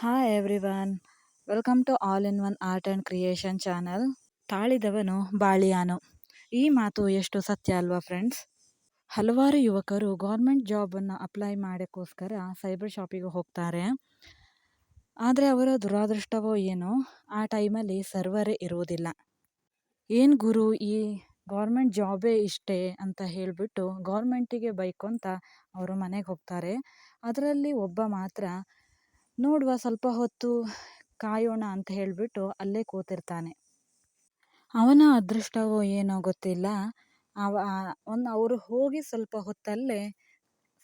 Hi everyone welcome to all in one art and creation channel ತಾಳಿದವನು ಬಾಳಿಯಾನು. ಈ ಮಾತು ಎಷ್ಟು ಸತ್ಯ ಅಲ್ವಾ ಫ್ರೆಂಡ್ಸ್ ಹಲವಾರು ಯುವಕರು ಗೌರ್ಮೆಂಟ್ ಜಾಬನ್ನು ಅಪ್ಲೈ ಮಾಡೋಕ್ಕೋಸ್ಕರ ಸೈಬರ್ ಶಾಪಿಗೆ ಹೋಗ್ತಾರೆ. ಆದರೆ ಅವರ ದುರಾದೃಷ್ಟವೋ ಏನೋ, ಆ ಟೈಮಲ್ಲಿ ಸರ್ವರೇ ಇರುವುದಿಲ್ಲ. ಏನು ಗುರು ಈ ಗೌರ್ಮೆಂಟ್ ಜಾಬೇ ಇಷ್ಟೇ ಅಂತ ಹೇಳಿಬಿಟ್ಟು ಗೌರ್ಮೆಂಟಿಗೆ ಬೈಕೊಂತ ಅವರು ಮನೆಗೆ ಹೋಗ್ತಾರೆ. ಅದರಲ್ಲಿ ಒಬ್ಬ ಮಾತ್ರ ನೋಡುವ ಸ್ವಲ್ಪ ಹೊತ್ತು ಕಾಯೋಣ ಅಂತ ಹೇಳಿಬಿಟ್ಟು ಅಲ್ಲೇ ಕೂತಿರ್ತಾನೆ. ಅವನ ಅದೃಷ್ಟವೋ ಏನೋ ಗೊತ್ತಿಲ್ಲ. ಅವ, ಒಂದು ಅವರು ಹೋಗಿ ಸ್ವಲ್ಪ ಹೊತ್ತಲ್ಲೇ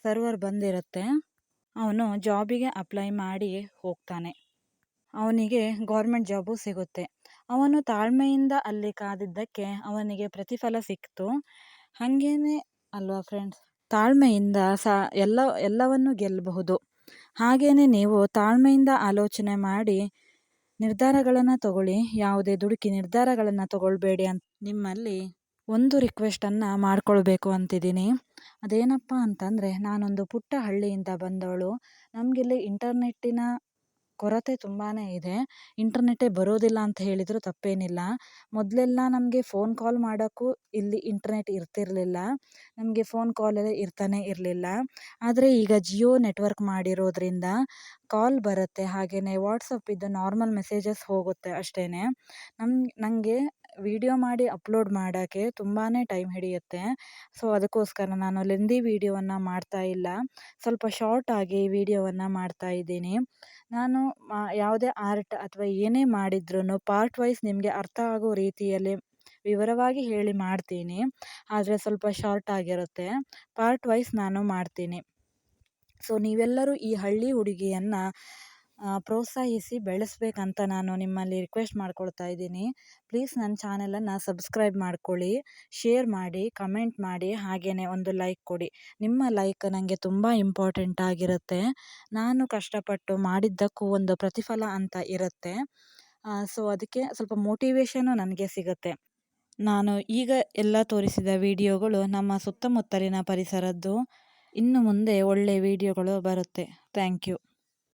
ಸರ್ವರ್ ಬಂದಿರುತ್ತೆ. ಅವನು ಜಾಬಿಗೆ ಅಪ್ಲೈ ಮಾಡಿ ಹೋಗ್ತಾನೆ. ಅವನಿಗೆ ಗೌರ್ಮೆಂಟ್ ಜಾಬು ಸಿಗುತ್ತೆ. ಅವನು ತಾಳ್ಮೆಯಿಂದ ಅಲ್ಲಿ ಕಾದಿದ್ದಕ್ಕೆ ಅವನಿಗೆ ಪ್ರತಿಫಲ ಸಿಕ್ತು. ಹಾಗೇನೆ ಅಲ್ವಾ ಫ್ರೆಂಡ್ಸ್? ತಾಳ್ಮೆಯಿಂದ ಸಹ ಎಲ್ಲ, ಎಲ್ಲವನ್ನು ಗೆಲ್ಲಬಹುದು ಹಾಗೆಯೇ ನೀವು ತಾಳ್ಮೆಯಿಂದ ಆಲೋಚನೆ ಮಾಡಿ ನಿರ್ಧಾರಗಳನ್ನು ತಗೊಳ್ಳಿ. ಯಾವುದೇ ದುಡುಕಿ ನಿರ್ಧಾರಗಳನ್ನು ತಗೊಳ್ಬೇಡಿ ಅಂತ ನಿಮ್ಮಲ್ಲಿ ಒಂದು ರಿಕ್ವೆಸ್ಟನ್ನು ಮಾಡ್ಕೊಳ್ಬೇಕು ಅಂತಿದ್ದೀನಿ. ಅದೇನಪ್ಪ ಅಂತಂದರೆ, ನಾನೊಂದು ಪುಟ್ಟ ಹಳ್ಳಿಯಿಂದ ಬಂದವಳು. ನಮಗಿಲ್ಲಿ ಇಂಟರ್ನೆಟ್ಟಿನ ಕೊರತೆ ತುಂಬಾ ಇದೆ. ಇಂಟರ್ನೆಟ್ಟೇ ಬರೋದಿಲ್ಲ ಅಂತ ಹೇಳಿದರೂ ತಪ್ಪೇನಿಲ್ಲ. ಮೊದಲೆಲ್ಲ ನಮಗೆ ಫೋನ್ ಕಾಲ್ ಮಾಡೋಕ್ಕೂ ಇಲ್ಲಿ ಇಂಟರ್ನೆಟ್ ಇರ್ತಿರಲಿಲ್ಲ. ನಮಗೆ ಫೋನ್ ಕಾಲೆಲ್ಲ ಇರ್ತಾನೆ ಇರಲಿಲ್ಲ. ಆದರೆ ಈಗ ಜಿಯೋ ನೆಟ್ವರ್ಕ್ ಮಾಡಿರೋದ್ರಿಂದ ಕಾಲ್ ಬರುತ್ತೆ. ಹಾಗೆಯೇ ವಾಟ್ಸಪ್ ಇದ್ದು ನಾರ್ಮಲ್ ಮೆಸೇಜಸ್ ಹೋಗುತ್ತೆ ಅಷ್ಟೇ ನಮ್ಮ ನನಗೆ ವೀಡಿಯೋ ಮಾಡಿ ಅಪ್ಲೋಡ್ ಮಾಡೋಕ್ಕೆ ತುಂಬಾ ಟೈಮ್ ಹಿಡಿಯುತ್ತೆ. ಸೊ, ಅದಕ್ಕೋಸ್ಕರ ನಾನು ಲೆಂದಿ ವೀಡಿಯೋವನ್ನು ಮಾಡ್ತಾ ಇಲ್ಲ. ಸ್ವಲ್ಪ ಶಾರ್ಟಾಗಿ ವೀಡಿಯೋವನ್ನು ಮಾಡ್ತಾ ಇದ್ದೀನಿ. ನಾನು ಯಾವುದೇ ಆರ್ಟ್ ಅಥವಾ ಏನೇ ಮಾಡಿದ್ರೂ ಪಾರ್ಟ್ ವೈಸ್ ನಿಮಗೆ ಅರ್ಥ ಆಗೋ ರೀತಿಯಲ್ಲಿ ವಿವರವಾಗಿ ಹೇಳಿ ಮಾಡ್ತೀನಿ. ಆದರೆ ಸ್ವಲ್ಪ ಶಾರ್ಟ್ ಆಗಿರುತ್ತೆ. ಪಾರ್ಟ್ ವೈಸ್ ನಾನು ಮಾಡ್ತೀನಿ. ಸೊ, ನೀವೆಲ್ಲರೂ ಈ ಹಳ್ಳಿ ಹುಡುಗಿಯನ್ನು ಪ್ರೋತ್ಸಾಹಿಸಿ ಬೆಳೆಸ್ಬೇಕಂತ ನಾನು ನಿಮ್ಮಲ್ಲಿ ರಿಕ್ವೆಸ್ಟ್ ಮಾಡ್ಕೊಳ್ತಾ ಇದ್ದೀನಿ. ಪ್ಲೀಸ್ ನನ್ನ ಚಾನಲನ್ನು ಸಬ್ಸ್ಕ್ರೈಬ್ ಮಾಡ್ಕೊಳ್ಳಿ ಶೇರ್ ಮಾಡಿ ಕಮೆಂಟ್ ಮಾಡಿ ಹಾಗೇ ಒಂದು ಲೈಕ್ ಕೊಡಿ. ನಿಮ್ಮ ಲೈಕ್ ನನಗೆ ತುಂಬ ಇಂಪಾರ್ಟೆಂಟ್ ಆಗಿರುತ್ತೆ. ನಾನು ಕಷ್ಟಪಟ್ಟು ಮಾಡಿದ್ದಕ್ಕೂ ಒಂದು ಪ್ರತಿಫಲ ಅಂತ ಇರುತ್ತೆ. ಸೊ ಅದಕ್ಕೆ ಸ್ವಲ್ಪ ಮೋಟಿವೇಶನು ನನಗೆ ಸಿಗುತ್ತೆ. ನಾನು ಈಗ ಎಲ್ಲ ತೋರಿಸಿದ ವಿಡಿಯೋಗಳು ನಮ್ಮ ಸುತ್ತಮುತ್ತಲಿನ ಪರಿಸರದ್ದು. ಇನ್ನು ಮುಂದೆ ಒಳ್ಳೆಯ ವಿಡಿಯೋಗಳು ಬರುತ್ತೆ. Thank you